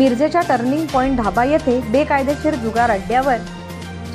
मिरजेच्या turning point dhaba येथे बेकायदेशीर जुगार अड्ड्यावर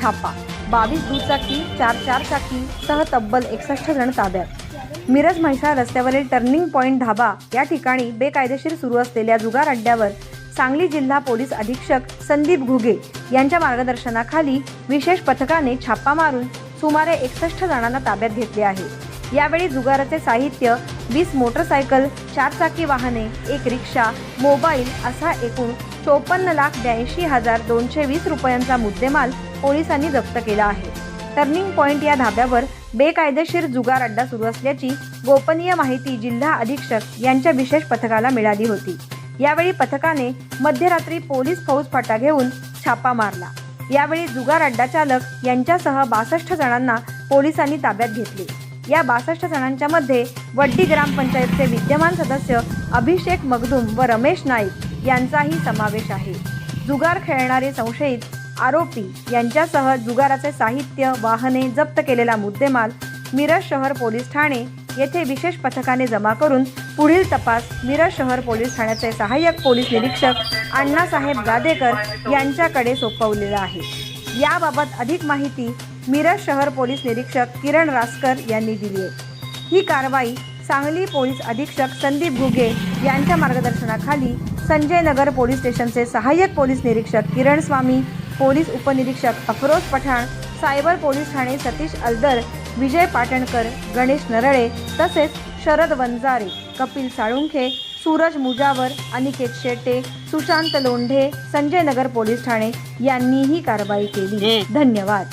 छापा. बावीस दुचाकी चार चार चाकी सह तब्बल एकसष्ट जण ताब्यात. मिरज म्हैसाळ रस्त्यावरील टर्निंग पॉईंट ढाबा या ठिकाणी बेकायदेशीर सुरू असलेल्या जुगार अड्ड्यावर सांगली जिल्हा पोलीस अधीक्षक संदीप घुगे यांच्या मार्गदर्शनाखाली विशेष पथकाने छापा मारून सुमारे एकसष्ट जणांना ताब्यात घेतले आहे. यावेळी जुगाराचे साहित्य वीस मोटरसायकल चारचाकी वाहने एक रिक्षा मोबाईल असा एकूण चोपन्न लाख ब्याऐंशी हजार दोनशे वीस रुपयांचा मुद्देमाल पोलिसांनी जप्त केला आहे. टर्निंग पॉइंट या धाब्यावर बेकायदेशीर जुगार अड्डा सुरू असल्याची गोपनीय माहिती जिल्हा अधीक्षक यांच्या विशेष पथकाला मिळाली होती. यावेळी पथकाने मध्यरात्री पोलीस फौज फाटा घेऊन छापा मारला. यावेळी जुगार अड्डा चालक यांच्यासह बासष्ट जणांना पोलिसांनी ताब्यात घेतले. या बासष्ट जणांच्या मध्ये वड्डी ग्रामपंचायतचे विद्यमान सदस्य अभिषेक मगदूम व रमेश नाईक यांचाही समावेश आहे. जुगार खेळणारे संशयित आरोपी यांच्यासह जुगाराचे साहित्य वाहने जप्त केलेला मुद्देमाल मिरज शहर पोलीस ठाणे येथे विशेष पथकाने जमा करून पुढील तपास मिरज शहर पोलीस ठाण्याचे सहाय्यक पोलीस निरीक्षक अण्णासाहेब गादेकर यांच्याकडे सोपवलेला आहे. याबाबत अधिक माहिती मिरज शहर पोलीस निरीक्षक किरण रासकर यांनी दिली आहे. ही कारवाई सांगली पोलीस अधीक्षक संदीप घुगे यांच्या मार्गदर्शनाखाली संजय नगर पोलीस स्टेशनचे सहाय्यक पोलीस निरीक्षक किरण स्वामी पोलीस उपनिरीक्षक अफरोज पठाण सायबर पोलीस ठाणे सतीश अल्दर विजय पाटणकर गणेश नरळे तसेच शरद वंजारे कपिल साळुंखे सूरज मुजावर अनिकेत शेटे सुशांत लोंढे संजय नगर पोलीस ठाणे यांनी ही कारवाई केली. धन्यवाद.